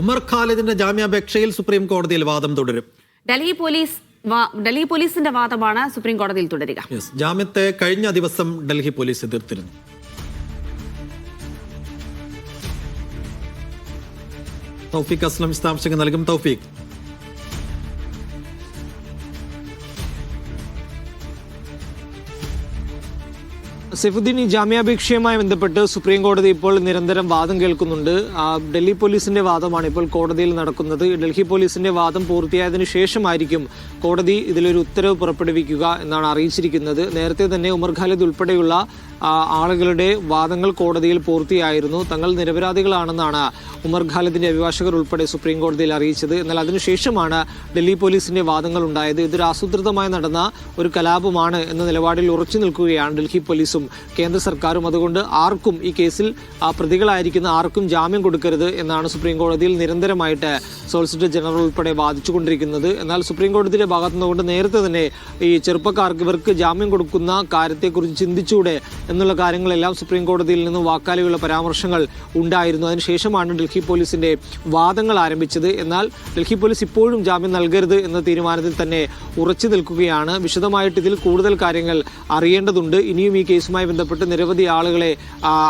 ഉമർ ഖാലിദിന്റെ ജാമ്യാപേക്ഷയിൽ സുപ്രീം കോടതിയിൽ വാദം തുടരും. ഡൽഹി പോലീസ് ഡൽഹി പോലീസിന്റെ വാദമാണ് സുപ്രീം കോടതിയിൽ തുടരുക. ജാമ്യത്തെ കഴിഞ്ഞ ദിവസം ഡൽഹി പോലീസ് എതിർത്തിരുന്നു. തൗഫീഖ് അസ്ലം വിശദാംശങ്ങൾ നൽകും തൗഫീഖ്. സൈഫുദ്ദീൻ ഈ ജാമ്യാപേക്ഷയുമായി ബന്ധപ്പെട്ട് സുപ്രീം കോടതി ഇപ്പോൾ നിരന്തരം വാദം കേൾക്കുന്നുണ്ട്. ഡൽഹി പോലീസിന്റെ വാദമാണ് ഇപ്പോൾ കോടതിയിൽ നടക്കുന്നത്. ഡൽഹി പോലീസിന്റെ വാദം പൂർത്തിയായതിനു ശേഷമായിരിക്കും കോടതി ഇതിലൊരു ഉത്തരവ് പുറപ്പെടുവിക്കുക എന്നാണ് അറിയിച്ചിരിക്കുന്നത്. നേരത്തെ തന്നെ ഉമർ ഖാലിദ് ഉൾപ്പെടെയുള്ള ആളുകളുടെ വാദങ്ങൾ കോടതിയിൽ പൂർത്തിയായിരുന്നു. തങ്ങൾ നിരപരാധികളാണെന്നാണ് ഉമർ ഖാലിദിന്റെ അഭിഭാഷകർ ഉൾപ്പെടെ സുപ്രീം കോടതിയിൽ അറിയിച്ചത്. എന്നാൽ അതിനുശേഷമാണ് ഡൽഹി പോലീസിന്റെ വാദങ്ങൾ ഉണ്ടായത്. ഇതൊരു ആസൂത്രിതമായി നടന്ന ഒരു കലാപമാണ് എന്ന നിലപാടിൽ ഉറച്ചു നിൽക്കുകയാണ് ഡൽഹി പോലീസും. കേന്ദ്ര സർക്കാരും അതുകൊണ്ട് ആർക്കും ഈ കേസിൽ പ്രതികളായിരിക്കുന്ന ആർക്കും ജാമ്യം കൊടുക്കരുത് എന്നാണ് സുപ്രീം കോടതിയിൽ നിരന്തരമായിട്ട് സോളിസിറ്റർ ജനറൽ ഉൾപ്പെടെ വാദിച്ചുകൊണ്ടിരിക്കുന്നത്. എന്നാൽ സുപ്രീം കോടതിയുടെ ഭാഗത്തു നിന്നുകൊണ്ട് നേരത്തെ തന്നെ ഈ ചെറുപ്പക്കാർക്ക് ഇവർക്ക് ജാമ്യം കൊടുക്കുന്ന കാര്യത്തെക്കുറിച്ച് ചിന്തിച്ചൂടെ എന്നുള്ള കാര്യങ്ങളെല്ലാം സുപ്രീം കോടതിയിൽ നിന്ന് വാക്കാലുള്ള പരാമർശങ്ങൾ ഉണ്ടായിരുന്നു. അതിനുശേഷമാണ് ഡൽഹി പോലീസിന്റെ വാദങ്ങൾ ആരംഭിച്ചത്. എന്നാൽ ഡൽഹി പോലീസ് ഇപ്പോഴും ജാമ്യം നൽകരുത് എന്ന തീരുമാനത്തിൽ തന്നെ ഉറച്ചു നിൽക്കുകയാണ്. വിശദമായിട്ട് ഇതിൽ കൂടുതൽ കാര്യങ്ങൾ അറിയേണ്ടതുണ്ട്. ഇനിയും ഈ കേസുമായി ബന്ധപ്പെട്ട് നിരവധി ആളുകളെ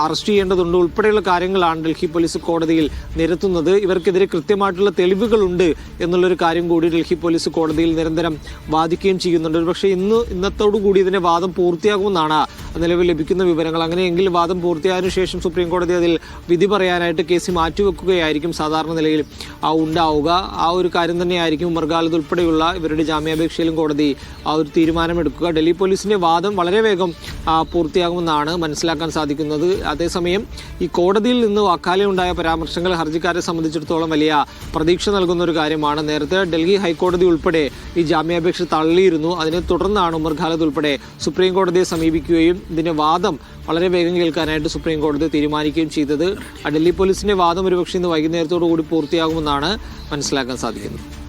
അറസ്റ്റ് ചെയ്യേണ്ടതുണ്ട്. ഉൾപ്പെടെയുള്ള കാര്യങ്ങളാണ് ഡൽഹി പോലീസ് കോടതിയിൽ നിരത്തുന്നത്. ഇവർക്കെതിരെ കൃത്യമായിട്ടുള്ള തെളിവുകളുണ്ട് എന്നുള്ളൊരു കാര്യം കൂടി ഡൽഹി പോലീസ് കോടതിയിൽ നിരന്തരം വാദിക്കുകയും ചെയ്യുന്നുണ്ട്. പക്ഷേ ഇന്ന് ഇന്നത്തോടു കൂടി ഇതിന്റെ വാദം പൂർത്തിയാകുമെന്നാണ് നിലവിൽ ലഭിക്കുന്ന വിവരങ്ങൾ. അങ്ങനെയെങ്കിൽ വാദം പൂർത്തിയായതിനു ശേഷം സുപ്രീം കോടതി അതിൽ വിധി പറയാനായിട്ട് കേസ് മാറ്റിവെക്കുകയായിരിക്കും സാധാരണ നിലയിൽ ഉണ്ടാവുക. ആ ഒരു കാര്യം തന്നെയായിരിക്കും ഉമർഗാലത് ഉൾപ്പെടെയുള്ള ഇവരുടെ ജാമ്യാപേക്ഷയിലും കോടതി ആ ഒരു തീരുമാനമെടുക്കുക. ഡൽഹി പോലീസിന്റെ വാദം വളരെ വേഗം ആ, പൂർത്തിയാകുമെന്നാണ് മനസ്സിലാക്കാൻ സാധിക്കുന്നത്. അതേസമയം ഈ കോടതിയിൽ നിന്ന് വാക്കാലിയുണ്ടായ പരാമർശങ്ങൾ ഹർജിക്കാരെ സംബന്ധിച്ചിടത്തോളം വലിയ പ്രതീക്ഷ നൽകുന്ന ഒരു കാര്യമാണ്. നേരത്തെ ഡൽഹി ഹൈക്കോടതി ഉൾപ്പെടെ ഈ ജാമ്യാപേക്ഷ തള്ളിയിരുന്നു. അതിനെ തുടർന്നാണ് ഉമർ ഖാലദ് ഉൾപ്പെടെ സുപ്രീം കോടതിയെ സമീപിക്കുകയും ഇതിന്റെ വാദം വളരെ വേഗം കേൾക്കാനായിട്ട് സുപ്രീം കോടതി തീരുമാനിക്കുകയും ചെയ്തത്. ഡൽഹി പോലീസിന്റെ വാദം ഒരുപക്ഷെ ഇന്ന് വൈകുന്നേരത്തോടു കൂടി പൂർത്തിയാകുമെന്നാണ് മനസ്സിലാക്കാൻ സാധിക്കുന്നത്.